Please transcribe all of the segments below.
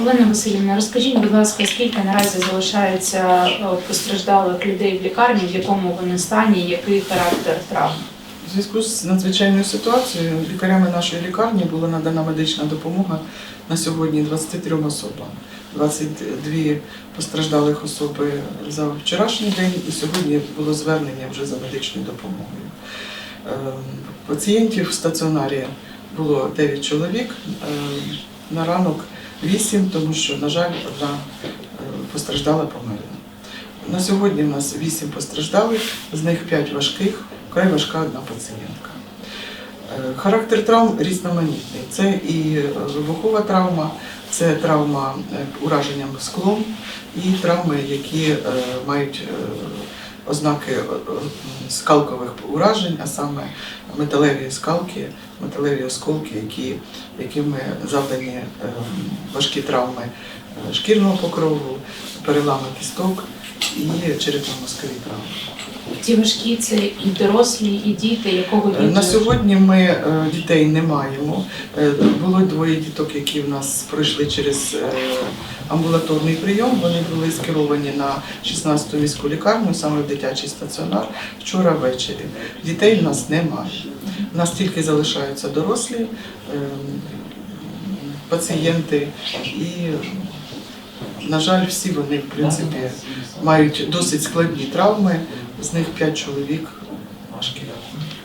Олена Васильівна, розкажіть, будь ласка, скільки наразі залишається е, постраждалих людей в лікарні, в якому вони стані, який характер травм? У зв'язку з надзвичайною ситуацією лікарями нашої лікарні була надана медична допомога на сьогодні 23 особам. 22 постраждалих особи за вчорашній день і сьогодні було звернення вже за медичною допомогою. Ем, Пацієнтів в стаціонарі було 9 чоловік, ем, на ранок 8, тому що, на жаль, одна е, постраждала померла. На сьогодні в нас 8 постраждалих, з них 5 важких, вкрай важка одна пацієнтка. Е, Характер травм різноманітний. Це і е, вибухова травма, це травма е, ураженням склом і травми, які е, мають е, ознаки е, е, скалкових уражень, а саме металеві скалки, металеві осколки, які, якими завдані е, важкі травми шкірного покрову, перелами кісток і черепно-мозкові травми. Ті важкі це і дорослі, і діти, якого віку? Е, На сьогодні ми е, дітей не маємо. Е, Було двоє діток, які в нас пройшли через амбулаторний прийом. Вони були скеровані на 16-ту міську лікарню, саме в дитячий стаціонар, вчора ввечері. Дітей в нас немає. У нас тільки залишаються дорослі е, пацієнти і, на жаль, всі вони, в принципі, мають досить складні травми. З них 5 чоловік важкі.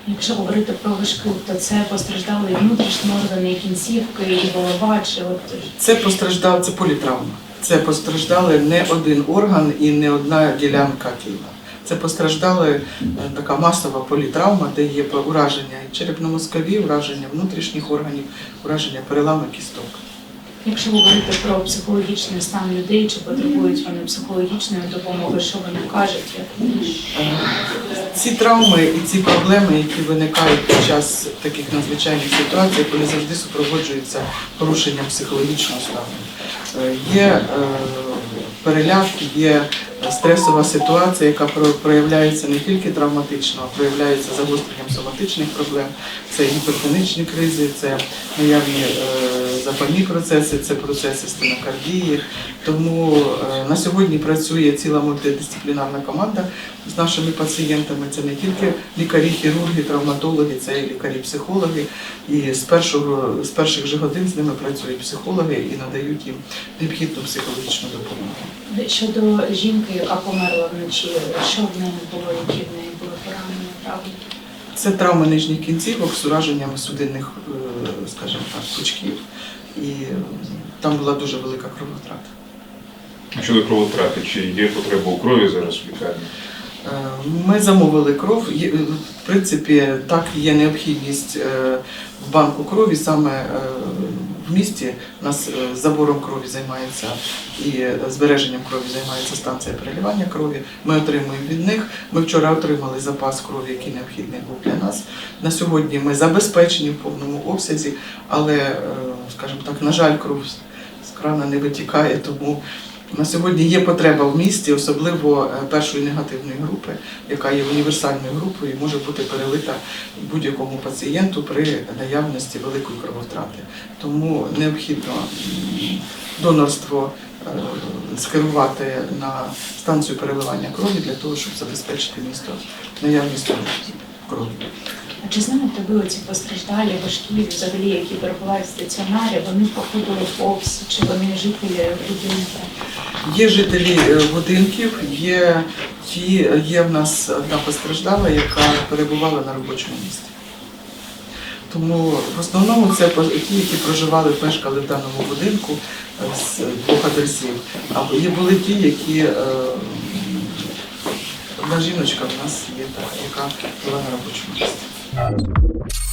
Якщо говорити про важку, то це постраждали внутрішні органи, кінцівки, і голова, чи от Це постраждав, це політравма. Це постраждали не один орган і не одна ділянка тіла. Це постраждали е, така масова політравма, де є ураження черепно-мозкові, ураження внутрішніх органів, ураження перелами кісток. Якщо говорити про психологічний стан людей, чи потребують вони психологічної допомоги, що вони кажуть. Ці травми і ці проблеми, які виникають під час таких надзвичайних ситуацій, вони завжди супроводжуються порушенням психологічного стану. Е, Є е, переляк, є стресова ситуація, яка про- проявляється не тільки травматично, а проявляється загостренням соматичних проблем. Це гіпертонічні кризи, це наявні е, запальні процеси, це процеси стенокардії. Тому е, на сьогодні працює ціла мультидисциплінарна команда з нашими пацієнтами. Це не тільки лікарі, хірурги, травматологи, це і лікарі-психологи. І з першого з перших же годин з ними працюють психологи і надають їм необхідну психологічну допомогу. Щодо жінки, яка померла вночі, що в неї було, які в неї були поранення, травми? Це травми нижніх кінцівок з ураженням судинних, е, скажімо так, пучків. І там була дуже велика кровотрата. Щодо кровотрати, чи є потреба у крові зараз в лікарні? Е, Ми замовили кров. Е, В принципі, так є необхідність в банку крові саме в місті. У нас е, забором крові займається і е, збереженням крові займається станція переливання крові. Ми отримуємо від них. Ми вчора отримали запас крові, який необхідний був для нас. На сьогодні ми забезпечені в повному обсязі, але, е, скажімо так, на жаль, кров з- з крана не витікає, тому на сьогодні є потреба в місті, особливо е, першої негативної групи, яка є універсальною групою і може бути перелита будь-якому пацієнту при наявності великої кровотрати. Тому необхідно донорство е, скерувати на станцію переливання крові для того, щоб забезпечити місто наявністю крові. А чи знаєте ви оці постраждалі, важкі, взагалі, які перебувають в стаціонарі, вони походили повз, чи вони жителі будинку? Є жителі е, будинків, є ті, є в нас одна постраждала, яка перебувала на робочому місці. Тому в основному це ті, які проживали, мешкали в даному будинку е, з двох адресів. А є були ті, які е, одна жіночка в нас є, та, яка була на робочому місці.